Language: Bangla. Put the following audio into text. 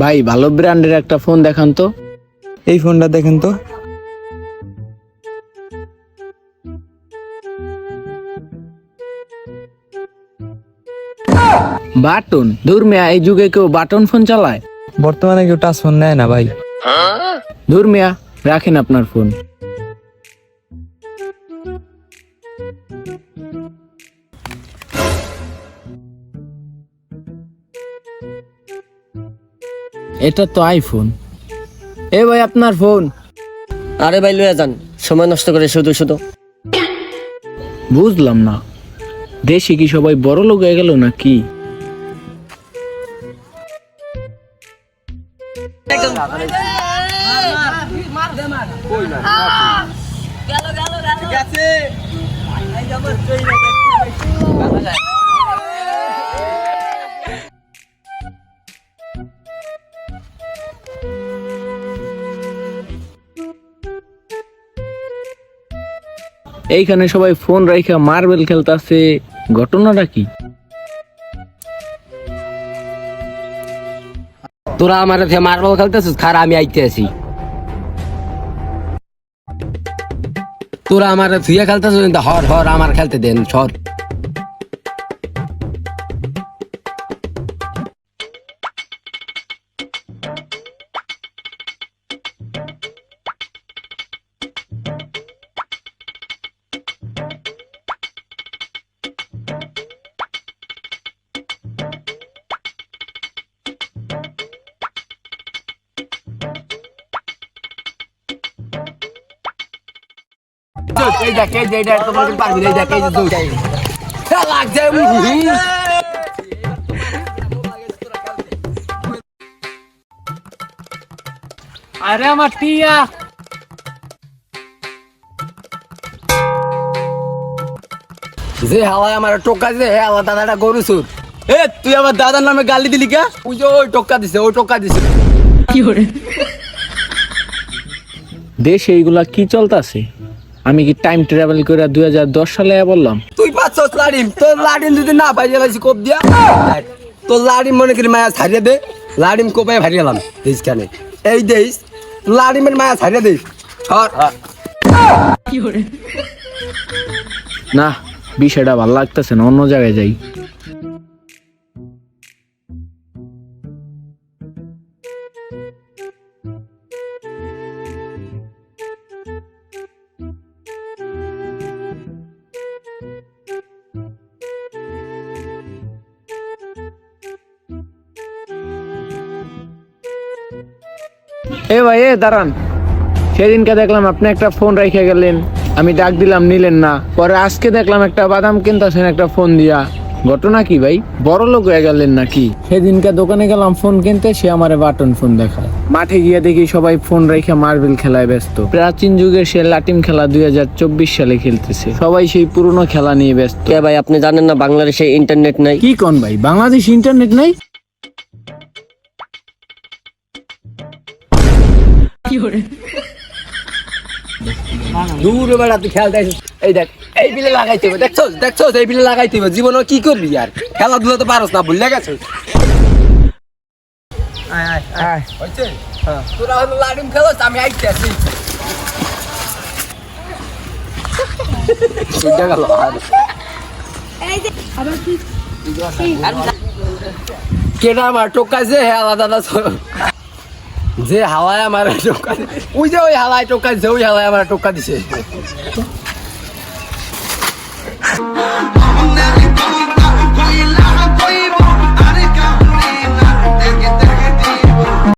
ভাই ভালো ব্র্যান্ডের একটা ফোন দেখান তো। এই ফোনটা দেখেন তো। বাটন? দূর মিয়া এই যুগে কেউ বাটন ফোন চালায়? বর্তমানে কেউ টাচ ফোন নেয় না ভাই। দূর মিয়া রাখেন আপনার ফোন এটা তো আইফোন এ ভাই আপনার ফোন আরে ভাই লইয়া যান। সময় নষ্ট করে শুধু শুধু। বুঝলাম না। দেশে কি সবাই বড় লোক হয়ে গেল না কি এইখানে সবাই ফোন রাইখা মার্বেল খেলতাছে। ঘটনাটা কি? তোরা আমার মার্বেল খেলতেছিস? খারা, আমি আইতে আছি। তোরা আমার থুয়া খেলতেছিস? হর হর, আমার খেলতে দেন, সর। এই দেখ এই যে এটা তোমার পারবি এই দেখ এই যে দুইটা লাগছে। আরে আমার টিয়া। যে হাওয়ায় আমার টোকা দিছে হে আমার দাদাটা গরু সুর এ তুই আমার দাদার নামে গালি দিলি কে? ওই যে ওই টোকা দিছে ওই টোকা দিছে। দেশে এইগুলা কি চলতেছে? আমি কি টাইম ট্রাভেল করে দুই হাজার দশ সালে বললাম? তুই পাচ্ছ লাডিম তোর লাডিম যদি না পাই গেলাইছি কোপ দিয়া। তোর লাডিম মনে করি মায়া ছাড়িয়ে দে লাডিম কোপায় ভারিয়ে গেলাম দেশখানে। এই দেশ লাডিমের মায়া ছাড়িয়ে দে না বিষয়টা ভালো লাগতেছে না অন্য জায়গায় যাই। এ ভাই এ দাঁড়ান। সেদিনকে দেখলাম আপনি একটা ফোন রেখে গেলেন। আমি ডাক দিলাম নিলেন না। পরে আজকে দেখলাম একটা বাদাম কিনতেছেন একটা ফোন দিয়া। ঘটনা কি ভাই? বড় লোক হয়ে গেলেন নাকি? সেদিনকে দোকানে গেলাম ফোন কিনতে সে আমারে বাটন ফোন দেখায়। মাঠে গিয়ে দেখি সবাই ফোন রেখে মার্বেল খেলায় ব্যস্ত। প্রাচীন যুগে সে লাটিম খেলা দুই হাজার চব্বিশ সালে খেলতেছে। সবাই সেই পুরনো খেলা নিয়ে ব্যস্ত। কে ভাই আপনি জানেন না বাংলাদেশে ইন্টারনেট নাই? কি কোন ভাই বাংলাদেশ ইন্টারনেট নাই? দূর বেড়া তুই খেলতে আসিস এই দেখ এই বিলে লাগাইতে হবে দেখছোস? দেখছোস এই বিলে লাগাইতে হবে। জীবনে কি করবি আর? খেলাধুলা তো পারস না ভুলে গেছিস? তোরা হলো লাডিম খেলোস আমি আইতে আছি। গেল আর কেটা আমার টোকাইছে হে আলাদা দাদা যে হালায় আমার টোকা ওই যে ওই হালায় টোকা দিছে, ওই হালায় আমার টোকা দিছে।